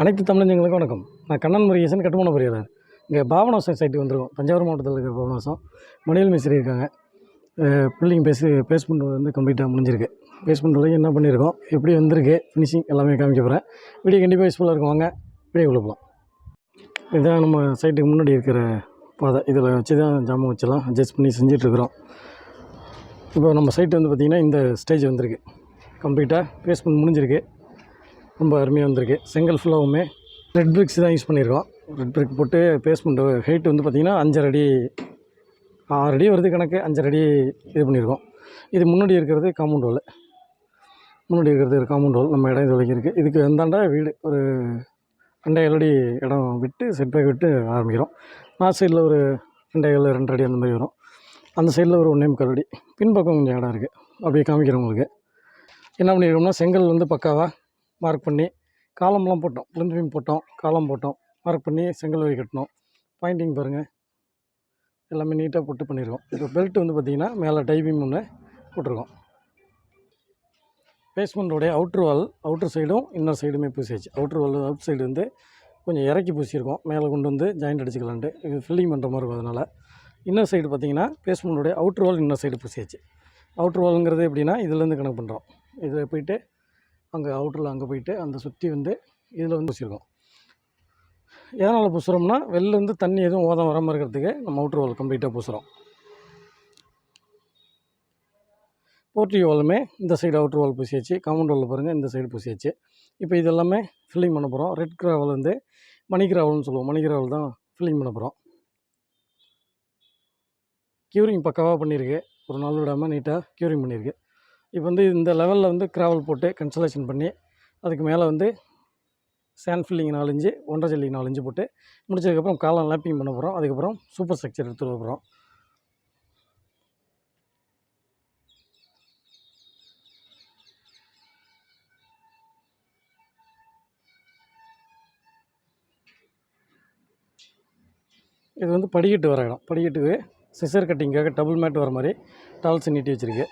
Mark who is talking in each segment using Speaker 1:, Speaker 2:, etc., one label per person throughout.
Speaker 1: அனைத்து தமிழஞ்சங்களுக்கும் வணக்கம். நான் கண்ணன் முருகேசன் கட்டுமான பொறியாளர். இங்கே பாபநாசம் சைட்டு வந்துருக்கோம். தஞ்சாவூர் மாவட்டத்தில் இருக்கிற பாபநாசம். மணியல் மிஸ்திரி இருக்காங்க. பில்டிங் பேசு பேஸ்மெண்ட் வந்து கம்ப்ளீட்டாக முடிஞ்சிருக்கு. பேஸ்மெண்ட் வரைக்கும் என்ன பண்ணியிருக்கோம்? எப்படி வந்திருக்கு? ஃபினிஷிங் எல்லாமே காமிக்க போகிறேன். வீடியோ கண்டிப்பாக யூஸ்ஃபுல்லாக இருக்கும். வாங்க வீடியோ போகலாம். இதுதான் நம்ம சைட்டுக்கு முன்னாடி இருக்கிற பாதை. இதில் வச்சு தான் ஜாமான் வச்செல்லாம் அட்ஜஸ்ட் பண்ணி செஞ்சிட்ருக்குறோம். இப்போ நம்ம சைட்டு வந்து பார்த்திங்கன்னா இந்த ஸ்டேஜ் வந்திருக்கு. கம்ப்ளீட்டாக பேஸ்மெண்ட் முடிஞ்சிருக்கு. ரொம்ப அருமையாக வந்திருக்கு. செங்கல் ஃபுல்லாகவுமே ரெட் பிரிக்ஸ் தான் யூஸ் பண்ணியிருக்கோம் ரெட் பிரிக் போட்டு பேஸ்மெண்ட் ஹைட் வந்து பார்த்திங்கன்னா அஞ்சரை அடி ஆறு அடி வருது கணக்கு. அஞ்சரை அடி இது பண்ணியிருக்கோம் இது முன்னாடி இருக்கிறது காம்பவுண்ட் வால் முன்னாடி இருக்கிறது ஒரு காம்பவுண்ட் வால் நம்ம இடம் இது வரைக்கும் இருக்குது இதுக்கு வந்தாண்டா வீடு. ஒரு ரெண்டாயிரம் அடி இடம் விட்டு செட் பேக் விட்டு ஆரம்பிக்கிறோம். நார்த் சைடில் ஒரு ரெண்டாயிரம் ஏழு ரெண்டரை அடி அந்த மாதிரி வரும். அந்த சைடில் ஒரு ஒன்றே முக்கால் அடி. பின்பக்கம் கொஞ்சம் இடம் இருக்குது அப்படியே காமிக்கிறேன் உங்களுக்கு. என்ன பண்ணியிருக்கோம்னா செங்கல் வந்து பக்காவாக மார்க் பண்ணி காலம்லாம் போட்டோம். பிளிந்து பீம் போட்டோம் காலம் போட்டோம் மார்க் பண்ணி செங்கல் வரி கட்டினோம். பாயிண்டிங் பாருங்கள் எல்லாமே நீட்டாக போட்டு பண்ணியிருக்கோம் இப்போ பெல்ட் வந்து பார்த்திங்கன்னா மேலே டை பீம் ஒன்று போட்டிருக்கோம். பேஸ்மெண்ட்டோடைய அவுட்ரு வால் அவுட்ரு சைடும் இன்னர் சைடுமே பூசியாச்சு. அவுட்ரு வால் அவுட் சைடு வந்து கொஞ்சம் இறக்கி பூசியிருக்கோம். மேலே கொண்டு வந்து ஜாயிண்ட் அடிச்சுக்கலான்ட்டு. இது ஃபில்லிங் பண்ணுற மாதிரி இருக்கும் அதனால். இன்னர் சைடு பார்த்திங்கன்னா பேஸ்மெண்ட்டோடைய அவுட்ரு வால் இன்னர் சைடு பூசியாச்சு. அவுட்ரு வாலுங்கிறது எப்படின்னா இதுலேருந்து கணக்கு பண்ணுறோம் இதில் போயிட்டு அங்கே அவுட்டரில் அங்கே போயிட்டு அந்த சுற்றி வந்து இதில் வந்து பூசியிருக்கோம் எதனால் பூசுகிறோம்னா வெளிலேருந்து தண்ணி எதுவும் ஓதம் வராமல் இருக்கிறதுக்கு நம்ம அவுட்ரு வால் கம்ப்ளீட்டாக பூசுகிறோம் போர்ட்டி வாலுமே இந்த சைடு அவுட்ரு வால் பூசியாச்சு காம்பவுண்ட் வாலில் பாருங்கள் இந்த சைடு பூசியாச்சு. இப்போ இது எல்லாமே ஃபில்லிங் பண்ண போகிறோம் ரெட் கிராவல் வந்து மணி கிராவல்னு சொல்லுவோம். மணி கிராவல் தான் ஃபில்லிங் பண்ண போகிறோம் க்யூரிங் பக்காவாக பண்ணியிருக்கு. ஒரு நாள் விடாமல் நீட்டாக க்யூரிங் பண்ணியிருக்கு. இப்போ வந்து இந்த லெவலில் வந்து கிராவல் போட்டு கன்சலேஷன் பண்ணி அதுக்கு மேலே வந்து சேண்ட் ஃபில்லிங் நாலஞ்சு ஒன்றரை ஜல்லிங் நாலஞ்சு போட்டு முடிச்சதுக்கப்புறம் காலம் லேப்பிங் பண்ண போகிறோம் அதுக்கப்புறம் சூப்பர் ஸ்ட்ரக்சர் எடுத்துகிட்டு போகிறோம் இது வந்து படிக்கட்டு வர இடம் படிக்கட்டுக்கு சிசர் கட்டிங்காக டபுள் மேட் வர மாதிரி டால்ஸ் நீட்டி வச்சுருக்கு.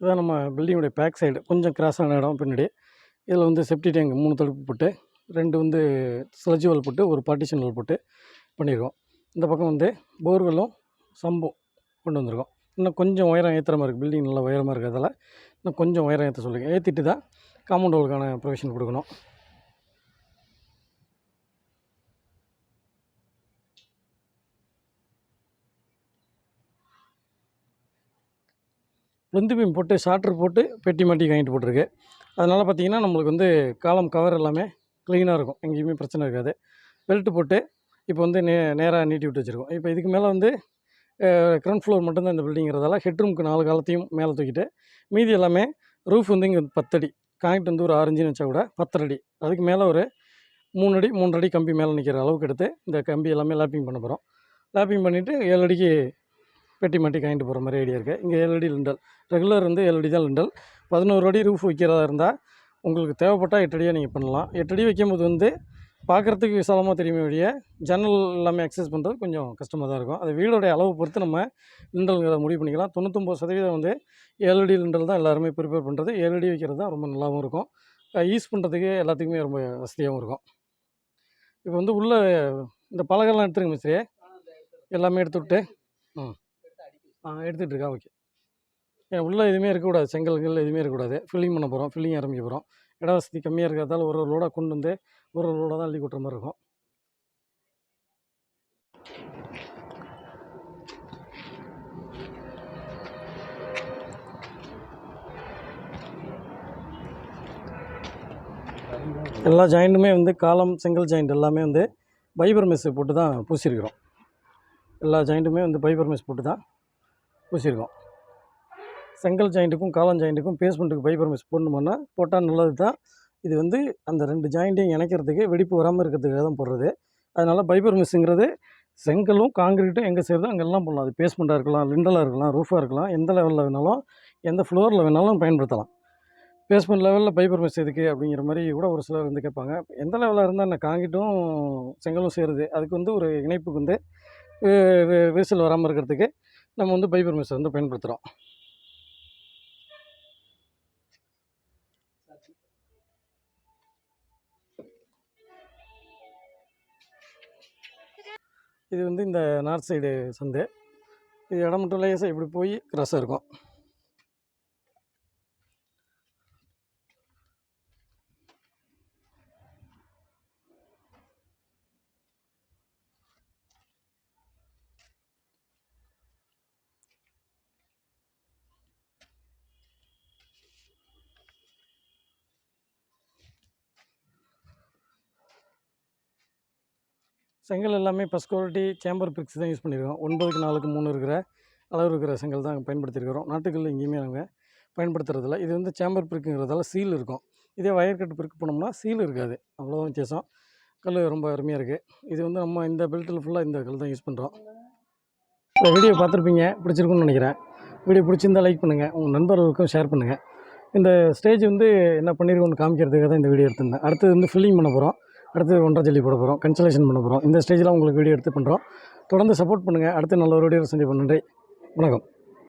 Speaker 1: இதான் நம்ம பில்டிங்குடைய பேக் சைடு கொஞ்சம் கிராஸான இடம் பின்னாடி. இதில் வந்து செப்டி டேங்க் மூணு தடுப்பு போட்டு ரெண்டு வந்து ஸ்லட்ஜ் வால் போட்டு ஒரு பார்ட்டிஷன் வால் போட்டு பண்ணியிருக்கோம் இந்த பக்கம் வந்து போர்வெல்லும் சம்பும் கொண்டு வந்திருக்கோம். இன்னும் கொஞ்சம் உயரம் ஏற்றுற மாதிரி இருக்குது பில்டிங் நல்லா உயரமாக இருக்கிறதால இன்னும் கொஞ்சம் உயரம் ஏற்ற சொல்லுங்கள் ஏற்றிட்டு தான் காம்பவுண்ட் வாலுக்கான ப்ரொவிஷன் கொடுக்கணும். பிளந்து பீம் போட்டு சாட்ரு போட்டு பெட்டி மாட்டி வாங்கிட்டு போட்டிருக்கு. அதனால் பார்த்தீங்கன்னா நம்மளுக்கு வந்து காலம் கவர் எல்லாமே க்ளீனாக இருக்கும். எங்கேயுமே பிரச்சனை இருக்காது. பெல்ட் போட்டு இப்போ வந்து நே நேராக நீட்டி விட்டு வச்சுருக்கோம். இப்போ இதுக்கு மேலே வந்து கிரவுண்ட் ஃப்ளோர் மட்டும்தான் இந்த பில்டிங்கிறதால ஹெட்ரூம்க்கு நாலு காலத்தையும் மேலே தூக்கிட்டு மீதி எல்லாமே ரூஃப் வந்து இங்கே பத்தடி காங்கிட்டு வந்து ஒரு ஆரஞ்சுன்னு வச்சா கூட பத்தரை அதுக்கு மேலே ஒரு மூணு அடி மூன்றரை அடி கம்பி மேலே நிற்கிற அளவுக்கு எடுத்து இந்த கம்பி எல்லாமே லேப்பிங் பண்ண போகிறோம் லேப்பிங் பண்ணிவிட்டு ஏழு அடிக்கு பெட்டி மாட்டி காயின்ட்டு போகிற மாதிரி ஐடியா இருக்குது இங்கே ஏழு அடி லிண்டல் ரெகுலர் வந்து ஏழு அடி தான் லிண்டல் பதினோரு அடி ரூஃப் வைக்கிறதா இருந்தால் உங்களுக்கு தேவைப்பட்டால் எட்டடியாக நீங்கள் பண்ணலாம். எட்டடி வைக்கும்போது வந்து பார்க்குறதுக்கு விசாலமாக தெரியுமே வழிய ஜன்னல் எல்லாமே அக்சஸ் பண்ணுறது கொஞ்சம் கஷ்டமாக தான் இருக்கும். அது வீடோடைய அளவு பொறுத்து நம்ம லிண்டல்ங்கிறத முடிவு பண்ணிக்கலாம். தொண்ணூத்தொம்பது சதவீதம் வந்து ஏழடி லிண்டல் தான் எல்லாருமே ப்ரிப்பேர் பண்ணுறது ஏழு அடி வைக்கிறது தான் ரொம்ப நல்லாவும் இருக்கும். யூஸ் பண்ணுறதுக்கு எல்லாத்துக்குமே ரொம்ப வசதியாகவும் இருக்கும். இப்போ வந்து உள்ளே இந்த பலகைலாம் எடுத்துருங்க மிஸ்ரே எல்லாமே எடுத்து விட்டு. ம். எடுத்துகிட்டு இருக்கா? ஓகே. ஏன் உள்ளே எதுவுமே இருக்கக்கூடாது. செங்கல்கள் எதுவுமே இருக்கக்கூடாது. ஃபில்லிங் பண்ண போகிறோம் ஃபில்லிங் ஆரம்பிக்க போகிறோம் இட வசதி கம்மியாக இருக்கிறதால ஒரு ஒரு லோடாக கொண்டு வந்து ஒரு ஒரு லோடாக தான் அள்ளி கொட்டுற மாதிரி இருக்கும். எல்லா ஜாயிண்ட்டுமே வந்து காலம் செங்கல் ஜாயிண்ட் எல்லாமே வந்து பைபர் மெஸ் போட்டு தான் பூசியிருக்கிறோம் எல்லா ஜாயிண்ட்டுமே வந்து பைபர் மெஸ் போட்டு தான் பூசியிருக்கோம். செங்கல் ஜாயிண்ட்டுக்கும் காலம் ஜாயிண்ட்டுக்கும் பேஸ்மெண்ட்டுக்கு பைபர் மிஸ் போடணுமானா போட்டால் நல்லது தான் இது வந்து அந்த ரெண்டு ஜாயிண்ட்டையும் இணைக்கிறதுக்கு வெடிப்பு வராமல் இருக்கிறதுக்காக தான் போடுறது. அதனால் பைபர் மிஸ்ஸுங்கிறது செங்கலும் காங்கிரீட்டும் எங்கே செய்கிறதோ அங்கெல்லாம் போடலாம். அது பேஸ்மெண்ட்டாக இருக்கலாம் லிண்டலாக இருக்கலாம் ரூஃபாக இருக்கலாம் எந்த லெவலில் வேணாலும் எந்த ஃப்ளோரில் வேணாலும் பயன்படுத்தலாம். பேஸ்மெண்ட் லெவலில் பைப்பர் மிஸ் எதுக்கு அப்படிங்கிற மாதிரி கூட ஒரு சிலர் வந்து கேட்பாங்க. எந்த லெவலில் இருந்தால் என்ன காங்கிட்டும் செங்கலும் சேருது. அதுக்கு வந்து ஒரு இணைப்புக்கு வந்து விரிசல் வராமல் இருக்கிறதுக்கு நம்ம வந்து பைப்பர் மெஸ் வந்து பயன்படுத்துகிறோம் இது வந்து இந்த நார்த் சைடு சந்து. இது இடம் மட்டும் லேசாக இப்படி போய் கிராஸாக இருக்கும். செங்கல் எல்லாமே ஃபஸ்ட் குவாலிட்டி சேம்பர் பிரிக்ஸ் தான் யூஸ் பண்ணியிருக்கோம் ஒன்பதுக்கு நாலுக்கு மூணு இருக்கிற அளவு இருக்கிற செங்கல் தான் பயன்படுத்தியிருக்கிறோம் நாட்டுக்கல் எங்கேயுமே நாங்கள் பயன்படுத்துறதில்ல. இது வந்து சேம்பர் பிரிக்குங்கிறதால சீல் இருக்கும். இதே வயர் பிரிக்கு போனோம்னா சீல் இருக்காது. அவ்வளோதான் வித்தியாசம். கல் ரொம்ப அருமையாக இருக்குது இது வந்து நம்ம இந்த பெல்ட்டில் ஃபுல்லாக இந்த கல் தான் யூஸ் பண்ணுறோம் இந்த வீடியோ பார்த்துருப்பீங்க. பிடிச்சிருக்குன்னு நினைக்கிறேன். வீடியோ பிடிச்சிருந்தா லைக் பண்ணுங்கள் உங்கள் நண்பர்களுக்கும் ஷேர் பண்ணுங்கள் இந்த ஸ்டேஜ் வந்து என்ன பண்ணியிருக்கோன்னு காமிக்கிறதுக்காக தான் இந்த வீடியோ எடுத்திருந்தேன். அடுத்தது வந்து ஃபில்லிங் பண்ண போகிறோம் அடுத்து ஒன்றரை ஜல்லி போட போகிறோம் கன்சலேஷன் பண்ண போகிறோம் இந்த ஸ்டேஜில் உங்களுக்கு வீடியோ எடுத்து பண்ணுறோம் தொடர்ந்து சப்போர்ட் பண்ணுங்கள் அடுத்து நல்ல ஒரு வீடியோ சந்திப்போம். நன்றி. வணக்கம்.